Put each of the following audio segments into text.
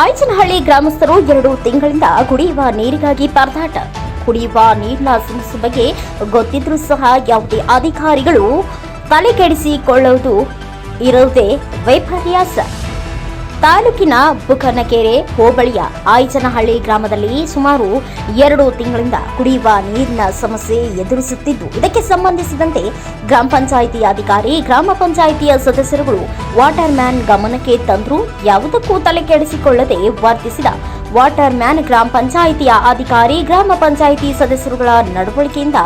ಆಯಚನಹಳ್ಳಿ ಗ್ರಾಮಸ್ಥರು ಎರಡು ತಿಂಗಳಿಂದ ಕುಡಿಯುವ ನೀರಿಗಾಗಿ ಪರದಾಟ. ಕುಡಿಯುವ ನೀರಿನ ಸಮಸ್ಯೆ ಬಗ್ಗೆ ಗೊತ್ತಿದ್ರೂ ಸಹ ಯಾವುದೇ ಅಧಿಕಾರಿಗಳು ತಲೆಕೆಡಿಸಿಕೊಳ್ಳುವುದು ಇರುವುದೇ ವೈಪರ್ಯಾಸ ತಾಲೂಕಿನ ಬುಕನಕೆರೆ ಹೋಬಳಿಯ ಆಯ್ಚನಹಳ್ಳಿ ಗ್ರಾಮದಲ್ಲಿ ಸುಮಾರು ಎರಡು ತಿಂಗಳಿಂದ ಕುಡಿಯುವ ನೀರಿನ ಸಮಸ್ಯೆ ಎದುರಿಸುತ್ತಿದ್ದು, ಇದಕ್ಕೆ ಸಂಬಂಧಿಸಿದಂತೆ ಗ್ರಾಮ ಪಂಚಾಯಿತಿ ಅಧಿಕಾರಿ, ಗ್ರಾಮ ಪಂಚಾಯಿತಿಯ ಸದಸ್ಯರುಗಳು ವಾಟರ್ ಮ್ಯಾನ್ ಗಮನಕ್ಕೆ ತಂದರೂ. ಯಾವುದಕ್ಕೂ ತಲೆ ಕೆಡಿಸಿಕೊಳ್ಳದೆ ವರ್ತಿಸಿದ ವಾಟರ್ ಮ್ಯಾನ್ ಗ್ರಾಮ ಪಂಚಾಯಿತಿಯ ಅಧಿಕಾರಿ, ಗ್ರಾಮ ಪಂಚಾಯಿತಿ ಸದಸ್ಯರುಗಳ ನಡವಳಿಕೆಯಿಂದ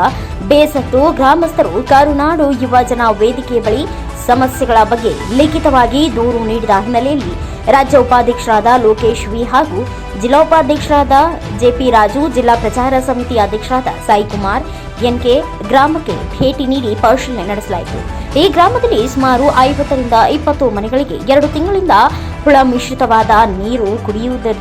ಬೇಸತ್ತು ಗ್ರಾಮಸ್ಥರು ಕರುನಾಡು ಯುವಜನ ವೇದಿಕೆ ಬಳಿ ಸಮಸ್ಯೆಗಳ ಬಗ್ಗೆ ಲಿಖಿತವಾಗಿ ದೂರು ನೀಡಿದ ಹಿನ್ನೆಲೆಯಲ್ಲಿ ರಾಜ್ಯ ಉಪಾಧ್ಯಕ್ಷರಾದ ಲೋಕೇಶ್ ವಿ ಹಾಗೂ ಜಿಲ್ಲಾ ಉಪಾಧ್ಯಕ್ಷರಾದ ಜೆಪಿ ರಾಜು, ಜಿಲ್ಲಾ ಪ್ರಚಾರ ಸಮಿತಿ ಅಧ್ಯಕ್ಷರಾದ ಸಾಯಿಕುಮಾರ್ ಎನ್ಕೆ ಗ್ರಾಮಕ್ಕೆ ಭೇಟಿ ನೀಡಿ ಪರಿಶೀಲನೆ ನಡೆಸಲಾಯಿತು. ಈ ಗ್ರಾಮದಲ್ಲಿ ಸುಮಾರು ಐವತ್ತರಿಂದ ಇಪ್ಪತ್ತು ಮನೆಗಳಿಗೆ ಎರಡು ತಿಂಗಳಿಂದ ಹುಳ ಮಿಶ್ರಿತವಾದ ನೀರು ಕುಡಿಯುವುದರ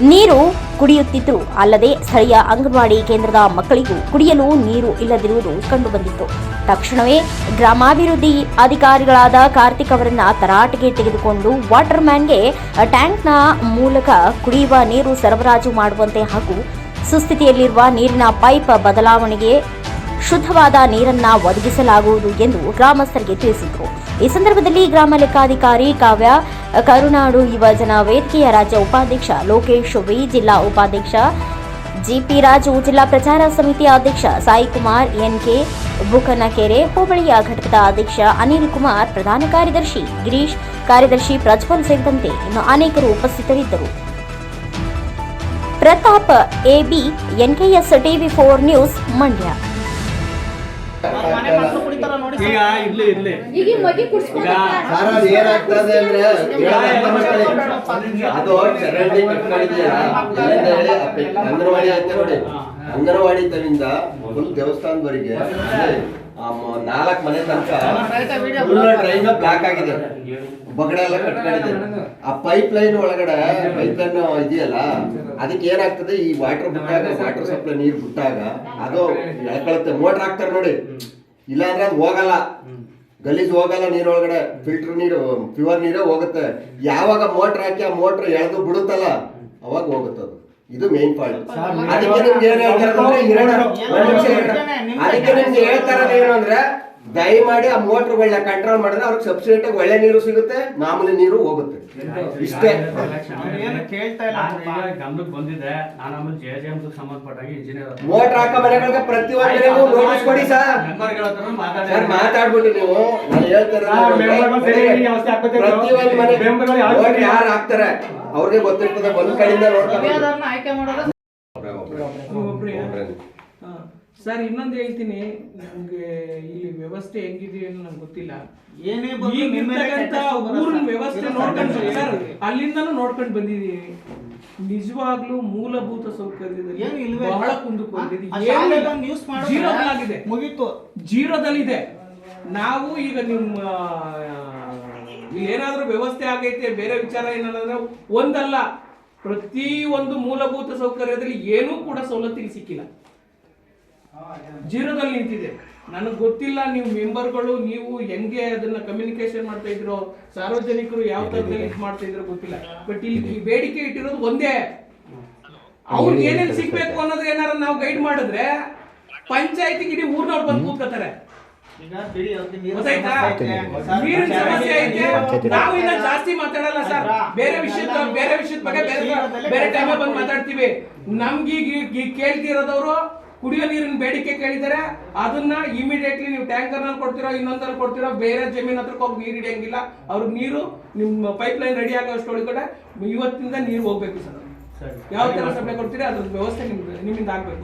ನೀರು ಕುಡಿಯುತ್ತಿದ್ರು ಅಲ್ಲದೆ ಸ್ಥಳೀಯ ಅಂಗನವಾಡಿ ಕೇಂದ್ರದ ಮಕ್ಕಳಿಗೂ ಕುಡಿಯಲು ನೀರು ಇಲ್ಲದಿರುವುದು ಕಂಡುಬಂದಿತ್ತು. ತಕ್ಷಣವೇ ಗ್ರಾಮಾಭಿವೃದ್ಧಿ ಅಧಿಕಾರಿಗಳಾದ ಕಾರ್ತಿಕ್ ಅವರನ್ನ ತರಾಟೆಗೆ ತೆಗೆದುಕೊಂಡು ವಾಟರ್ ಮ್ಯಾನ್ಗೆ ಟ್ಯಾಂಕ್ನ ಮೂಲಕ ಕುಡಿಯುವ ನೀರು ಸರಬರಾಜು ಮಾಡುವಂತೆ ಹಾಗೂ ಸುಸ್ಥಿತಿಯಲ್ಲಿರುವ ನೀರಿನ ಪೈಪ್ ಬದಲಾವಣೆಗೆ ಶುದ್ಧವಾದ ನೀರನ್ನ ಒದಗಿಸಲಾಗುವುದು ಎಂದು ಗ್ರಾಮಸ್ಥರಿಗೆ ತಿಳಿಸಿದರು. ಈ ಸಂದರ್ಭದಲ್ಲಿ ಗ್ರಾಮ ಲೆಕ್ಕಾಧಿಕಾರಿ ಕಾವ್ಯ ಕರುನಾಡು ಯುವಜನ ವೇದಿಕೆಯ ರಾಜ್ಯ ಉಪಾಧ್ಯಕ್ಷ ಲೋಕೇಶ್ ವಿ ಜಿಲ್ಲಾ ಉಪಾಧ್ಯಕ್ಷ ಜಿಪಿ ರಾಜು, ಜಿಲ್ಲಾ ಪ್ರಚಾರ ಸಮಿತಿಯ ಅಧ್ಯಕ್ಷ ಸಾಯಿ ಸಾಯಿಕುಮಾರ್ ಎನ್ಕೆ ಬುಕನಕೆರೆ, ಹೋಬಳಿಯ ಘಟಕದ ಅಧ್ಯಕ್ಷ ಅನಿಲ್ ಕುಮಾರ್, ಪ್ರಧಾನ ಕಾರ್ಯದರ್ಶಿ ಗಿರೀಶ್, ಕಾರ್ಯದರ್ಶಿ ಪ್ರಜ್ವಲ್ ಸೇರಿದಂತೆ ಇನ್ನು ಅನೇಕರು ಉಪಸ್ಥಿತರಿದ್ದರು. Pratap AB NKS TV four news, Mandya. ಮನೆ ಮಕ್ಳು ಕುಡಿತಾರ ನೋಡಿ ಈಗ ಇರ್ಲಿ ಇರ್ಲಿ. ಈಗ ಮಗಿ ಕುಡಿಸ್ಕೊಂಡು ಸರ್ ಅದು ಏನಾಗ್ತದೆ ಅಂದ್ರೆ ಇವಾಗ ಅರ್ಥ ಮಾಡ್ಕೊಳ್ಳಿ. ಅದು ಚರಂಡಿ ಕಟ್ಕೊಂಡಿದೆಯಲ್ಲ ಇಲ್ಲಿಂದ ಹೇಳಿ ಆ ಅಂಗನವಾಡಿ ತನಿಂದ ನೋಡಿ. ಅಂಗನವಾಡಿ ತನಿಂದ ಒಂದು ದೇವಸ್ಥಾನದವರೆಗೆ ನಾಲ್ಕು ಮನೆ ತನಕ ಫುಲ್ ಟ್ರೈನ್ ಬ್ಲಾಕ್ ಆಗಿದೆ. ಬಗಡೆ ಎಲ್ಲ ಕಟ್ಕೊಂಡಿದೆ. ಆ ಪೈಪ್ ಲೈನ್ ಒಳಗಡೆ ಪೈಪ್ ಲೈನ್ ಇದೆಯಲ್ಲ ಅದಕ್ಕೆ ಏನಾಗ್ತದೆ? ಈ ವಾಟರ್ ಬಿಟ್ಟಾಗ ವಾಟರ್ ಸಪ್ಲೈ ನೀರು ಬಿಟ್ಟಾಗ ಅದು ಎಳ್ಕೊಳುತ್ತೆ. ಮೋಟರ್ ಹಾಕ್ತಾರೆ ನೋಡಿ. ಇಲ್ಲ ಅಂದ್ರೆ ಅದು ಹೋಗಲ್ಲ. ಗಲೀಜ್ ಹೋಗಲ್ಲ ನೀರೊಳಗಡೆ ಫಿಲ್ಟರ್ ನೀರು ಪ್ಯೂರ್ ನೀರೇ ಹೋಗುತ್ತೆ. ಯಾವಾಗ ಮೋಟರ್ ಹಾಕಿ ಆ ಮೋಟರ್ ಎಳೆದು ಬಿಡುತ್ತಲ್ಲ ಅವಾಗ ಹೋಗುತ್ತೆ ಅದು. ಇದು ಮೇನ್ ಪಾಯಿಂಟ್ ಅದಕ್ಕೆ ನಿಮ್ಗೆ ಏನ್ ಹೇಳ್ತಾರೆ ಅಂದ್ರೆ ಅದಕ್ಕೆ ನಿಮ್ಗೆ ಹೇಳ್ತಾರ ಏನು ಅಂದ್ರೆ ದಯಮಾಡಿ ಆ ಮೋಟರ್ಗಳನ್ನ ಕಂಟ್ರೋಲ್ ಮಾಡಿದ್ರೆ ಅವ್ರಿಗೆ ಸಬ್ಸಿಡಿ ಒಳ್ಳೆ ನೀರು ಸಿಗುತ್ತೆ ಮಾಮೂಲಿ ನೀರು ಹೋಗುತ್ತೆ. ಇಷ್ಟೇ. ಗಮನಕ್ಕೆ ಬಂದಿದೆ. ನಾನು ಆಮೇಲೆ ಜೆ ಜೆ ಎಮ್ಸ್ ಸಂಬಂಧಪಟ್ಟಾಗ ಇಂಜಿನಿಯರ್ ಮೋಟರ್ ಹಾಕೋ ಮನೆಗಳಿಗೆ ಪ್ರತಿ ಮನೆಗೂ ನೋಟಿಸ್ ಕೊಡಿ ಸರ್. ಮಾತಾಡ್ಬಿಟ್ಟು ನೀವು. ನಾನು ಹೇಳ್ತಾರೆ ಹಾಕ್ಬೇಕು. ಪ್ರತಿಯೊಂದು ಮನೆ ಯಾರು ಹಾಕ್ತಾರೆ? ಅವ್ರಿಗೆ ಗೊತ್ತಿರ್ತದೆ ಒಂದ್ ಕಡೆಯಿಂದ ನೋಡ್ತಾರೆ. ಆಯ್ಕೆ ಮಾಡೋದು. ಸರ್ ಇನ್ನೊಂದು ಹೇಳ್ತೀನಿ. ನಮ್ಗೆ ಇಲ್ಲಿ ವ್ಯವಸ್ಥೆ ಹೆಂಗಿದೆ ಅನ್ನೋ ನಂಗೆ ಗೊತ್ತಿಲ್ಲ. ಏನೇ ಬಂದ್ರು ಈಗ ನಿಮ್ಮ ಮೇಲೆ ಇರ್ತಕ್ಕಂಥ ಕೆಟ್ಟ ಹೆಸರು ಊರಿನ ವ್ಯವಸ್ಥೆ ನೋಡ್ಕೊಂಡು ಸರಿ. ಅಲ್ಲಿಂದನೂ ನೋಡ್ಕೊಂಡು ಬಂದಿದ್ದೀನಿ ನಿಜವಾಗ್ಲೂ ಮೂಲಭೂತ ಸೌಕರ್ಯದಲ್ಲಿ ಬಹಳ. ಕುಂದುಕೊಂಡಿದೆ ಮುಗೀತು. ಜೀರೋದಲ್ಲಿದೆ. ನಾವು ಈಗ ನಿಮ್ಮ ಏನಾದ್ರೂ ವ್ಯವಸ್ಥೆ ಆಗೈತೆ ಬೇರೆ ವಿಚಾರ ಏನಂದ್ರೆ ಒಂದಲ್ಲ. ಪ್ರತಿ ಒಂದು ಮೂಲಭೂತ ಸೌಕರ್ಯದಲ್ಲಿ ಏನೂ ಕೂಡ ಸವಲತ್ತಿಗೆ ಸಿಕ್ಕಿಲ್ಲ. ಜೀರೋದಲ್ಲಿ ನಿಂತಿದೆ. ನನಗೆ ಗೊತ್ತಿಲ್ಲ ನೀವು ಮೆಂಬರ್ಗಳು ನೀವು ಹೆಂಗೆ ಅದನ್ನ ಕಮ್ಯುನಿಕೇಶನ್ ಮಾಡ್ತಾ ಇದ್ರೋ ಸಾರ್ವಜನಿಕರು ಯಾವ ತರದಲ್ಲಿ ಇದು ಮಾಡ್ತಾ ಇದ್ರೋ ಗೊತ್ತಿಲ್ಲ. ಬಟ್ ಇಲ್ಲಿ ಈ ಬೇಡಿಕೆ ಇಟ್ಟಿರೋದು ಒಂದೇ. ಅವ್ರಿಗೆ ಏನೇನು ಸಿಗ್ಬೇಕು ಅನ್ನೋದು ಏನಾರ ನಾವು ಗೈಡ್ ಮಾಡಿದ್ರೆ ಪಂಚಾಯತಿಗೆ ಇಡೀ ಊರ್ನವ್ರು ಬಂದು ಕೂತ್ಕೋತಾರೆ. ನೀರಿನ ಸಮಸ್ಯೆ ಐತೆ. ನಾವು ಇನ್ನ ಜಾಸ್ತಿ ಮಾತಾಡಲ್ಲ ಸರ್. ಬೇರೆ ವಿಷಯದ ಬೇರೆ ವಿಷಯದ ಬಗ್ಗೆ ಬೇರೆ ಬೇರೆ ಟೈಮ್ ಬಂದು ಮಾತಾಡ್ತೀವಿ. ನಮ್ಗೆ ಈಗ ಈಗ ಕೇಳ್ತಿರೋದವರು ಕುಡಿಯೋ ನೀರಿನ ಬೇಡಿಕೆ ಕೇಳಿದರೆ ಅದನ್ನ ಇಮಿಡಿಯೇಟ್ಲಿ ನೀವು ಟ್ಯಾಂಕರ್ನಲ್ಲಿ ಕೊಡ್ತಿರೋ ಇನ್ನೊಂದಲ್ಲಿ ಕೊಡ್ತಿರೋ ಬೇರೆ ಜಮೀನ್ ಹತ್ರಕ್ಕೆ ಹೋಗಿ ನೀರು ಹಿಡಿಯಂಗಿಲ್ಲ. ಅವ್ರ ನೀರು ನಿಮ್ಮ ಪೈಪ್ ಲೈನ್ ರೆಡಿ ಆಗೋ ಅಷ್ಟೊಳಗಡೆ ಇವತ್ತಿಂದ ನೀರು ಹೋಗ್ಬೇಕು ಸರ್. ಯಾವ ತರ ಸಪ್ಲೈ ಕೊಡ್ತೀರಿ ಅದ್ರ ವ್ಯವಸ್ಥೆ ನಿಮ್ದು ನಿಮ್ಮಿಂದ ಆಗ್ಬೇಕು.